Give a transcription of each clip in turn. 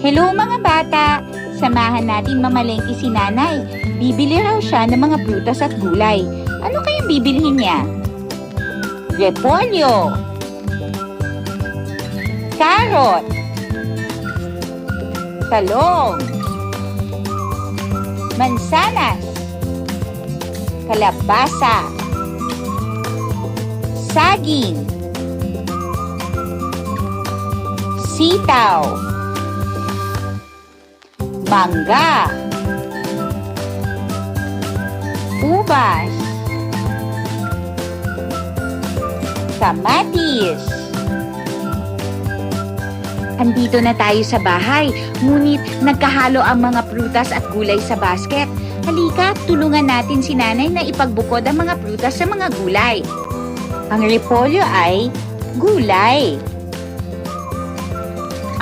Hello mga bata! Samahan natin mamalengke si nanay. Bibili raw siya ng mga prutas at gulay. Ano kayang bibilhin niya? Repolyo. Carrot. Talong. Mansanas. Kalabasa. Saging. Sitaw. Mangga. Ubas. Kamatis. Andito na tayo sa bahay, ngunit nagkahalo ang mga prutas at gulay sa basket. Halika, tulungan natin si nanay na ipagbukod ang mga prutas sa mga gulay. Ang repolyo ay gulay.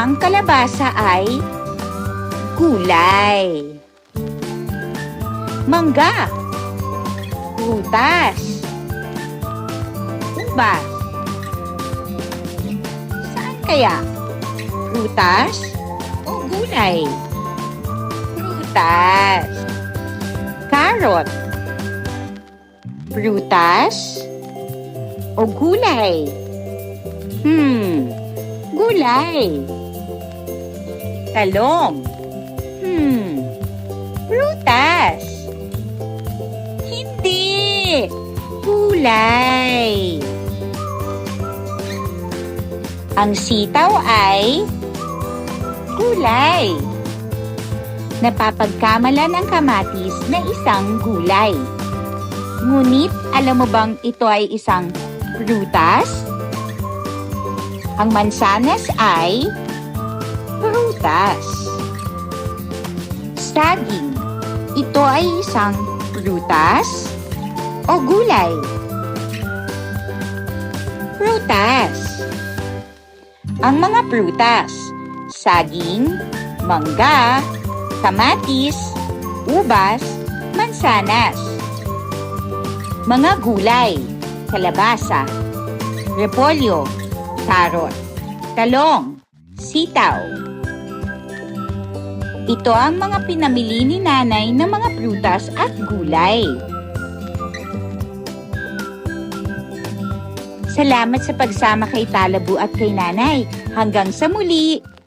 Ang kalabasa ay gulay. Mangga. Prutas. Ubas. Saan kaya? Prutas o gulay? Prutas. Carrot. Prutas o gulay? Hmm, gulay. Talong. Hmm, prutas. Hindi, gulay. Ang sitaw ay gulay. Napapagkamalan ang kamatis na isang gulay. Ngunit alam mo bang ito ay isang prutas? Ang mansanas ay prutas. Saging. Ito ay isang prutas o gulay? Prutas. Ang mga prutas, saging, mangga, kamatis, ubas, mansanas. Mga gulay, kalabasa, repolyo, carrot, talong, sitaw. Ito ang mga pinamili ni nanay ng mga prutas at gulay. Salamat sa pagsama kay Talabu at kay nanay. Hanggang sa muli!